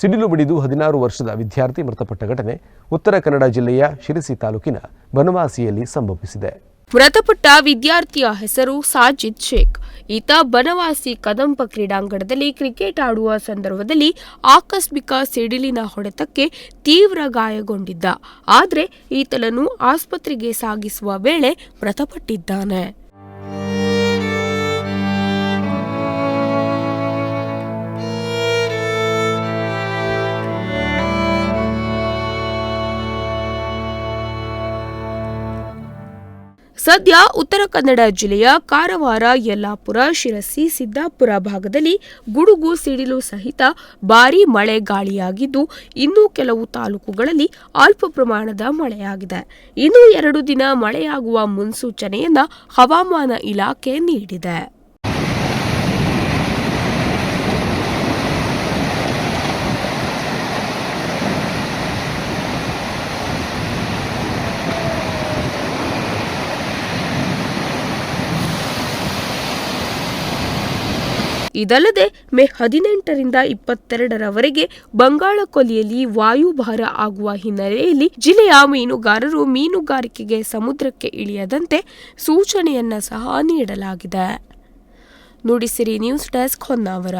ಸಿಡಿಲು ಬಡಿದು ಹದಿನಾರು ವರ್ಷದ ವಿದ್ಯಾರ್ಥಿ ಮೃತಪಟ್ಟ ಘಟನೆ ಉತ್ತರ ಕನ್ನಡ ಜಿಲ್ಲೆಯ ಶಿರಸಿ ತಾಲೂಕಿನ ಬನವಾಸಿಯಲ್ಲಿ ಸಂಭವಿಸಿದೆ. ಮೃತಪಟ್ಟ ವಿದ್ಯಾರ್ಥಿಯ ಹೆಸರು ಸಾಜಿದ್ ಶೇಖ್. ಈತ ಬನವಾಸಿ ಕದಂಬ ಕ್ರೀಡಾಂಗಣದಲ್ಲಿ ಕ್ರಿಕೆಟ್ ಆಡುವ ಸಂದರ್ಭದಲ್ಲಿ ಆಕಸ್ಮಿಕ ಸಿಡಿಲಿನ ಹೊಡೆತಕ್ಕೆ ತೀವ್ರ ಗಾಯಗೊಂಡಿದ್ದ. ಆದರೆ ಈತನನ್ನು ಆಸ್ಪತ್ರೆಗೆ ಸಾಗಿಸುವ ವೇಳೆ ಮೃತಪಟ್ಟಿದ್ದಾನೆ. ಸದ್ಯ ಉತ್ತರ ಕನ್ನಡ ಜಿಲ್ಲೆಯ ಕಾರವಾರ, ಯಲ್ಲಾಪುರ, ಶಿರಸಿ, ಸಿದ್ದಾಪುರ ಭಾಗದಲ್ಲಿ ಗುಡುಗು, ಸಿಡಿಲು ಸಹಿತ ಭಾರೀ ಮಳೆ ಗಾಳಿಯಾಗಿದ್ದು, ಇನ್ನೂ ಕೆಲವು ತಾಲೂಕುಗಳಲ್ಲಿ ಅಲ್ಪ ಪ್ರಮಾಣದ ಮಳೆಯಾಗಿದೆ. ಇನ್ನೂ ಎರಡು ದಿನ ಮಳೆಯಾಗುವ ಮುನ್ಸೂಚನೆಯನ್ನ ಹವಾಮಾನ ಇಲಾಖೆ ನೀಡಿದೆ. ಇದಲ್ಲದೆ ಮೇ ಹದಿನೆಂಟರಿಂದ ಇಪ್ಪತ್ತೆರಡರವರೆಗೆ ಬಂಗಾಳ ಕೊಲ್ಲಿಯಲ್ಲಿ ವಾಯುಭಾರ ಆಗುವ ಹಿನ್ನೆಲೆಯಲ್ಲಿ ಜಿಲ್ಲೆಯ ಮೀನುಗಾರರು ಮೀನುಗಾರಿಕೆಗೆ ಸಮುದ್ರಕ್ಕೆ ಇಳಿಯದಂತೆ ಸೂಚನೆಯನ್ನ ಸಹ ನೀಡಲಾಗಿದೆ. Nudisiri news desk Honnavar.